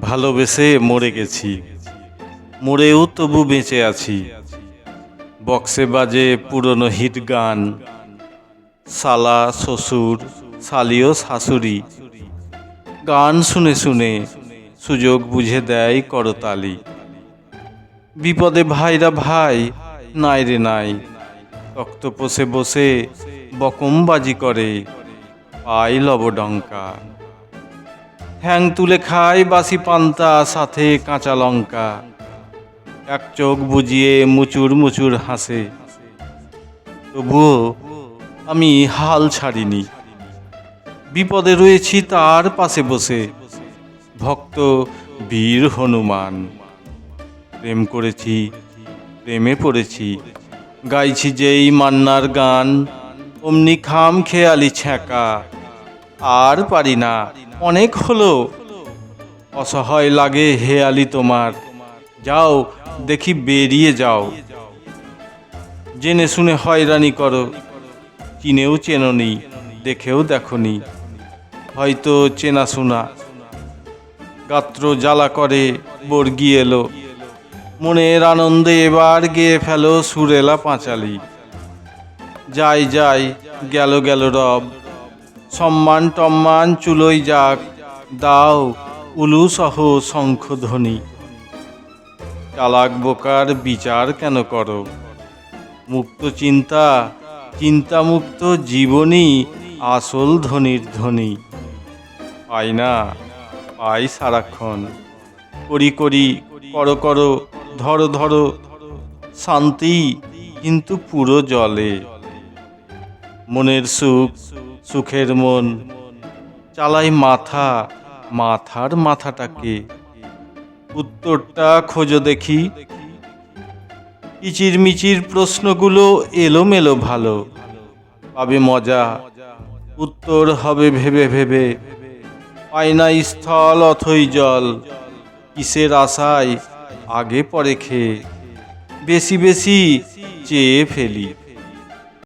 ভালোবেসে মরে গেছি। মরেও তবু বেঁচে আছি। বক্সে বাজে পুরনো হিট গান। সালা শ্বশুর সালিও শাশুড়ি। গান শুনে শুনে সুযোগ বুঝে দেয় করতালি। বিপদে ভাইরা ভাই, নাই রে নাই। তক্ত পোষে বসে বকমবাজি করে। পাই লবডঙ্কা। ঠ্যাং তুলে খায় বাসি পান্তা, সাথে কাঁচা লঙ্কা। এক চোখ বুজিয়ে মুচুর মুচুর হাসে। তবুও আমি হাল ছাড়িনি। বিপদে রয়েছি তার পাশে বসে। ভক্ত বীর হনুমান। প্রেম করেছি, প্রেমে পড়েছি। গাইছি যেই মান্নার গান। অমনি খাম খেয়ালি ছ্যাঁকা। আর পারি না। অনেক হলো। অসহায় লাগে হে হেয়ালি তোমার। যাও, দেখি বেরিয়ে যাও। জেনে শুনে হয়রানি করো। চিনেও চেননি দেখেও দেখনি হয়তো চেনাশোনা গাত্র জ্বালা করে বর্গি এলো। মনের আনন্দে এবার গেয়ে ফেলো সুরেলা পাঁচালি। যাই যাই, গেল গেল রব। সম্মান টম্মান চুলোই যাক, দাও উলু সহ শঙ্খধ্বনি। চালাক বোকার বিচার কেন করো? মুক্ত চিন্তা, চিন্তামুক্ত জীবনই আসল ধনির ধ্বনি। পাই না, পাই সারাক্ষণ। করি করি, করো করো, ধরো ধরো, শান্তি কিন্তু পুরো জলে। মনের সুখ সুখের মন, চালাই মাথা, মাথার মাথাটাকে। উত্তরটা খোঁজো দেখি। ইচির মিচির প্রশ্নগুলো এলোমেলো ভালো। পাবে মজা, উত্তর হবে ভেবে ভেবে। পায়না স্থল অথই জল, কিসের আশায় আগে পরে খেয়ে। বেশি বেশি চেয়ে ফেলি।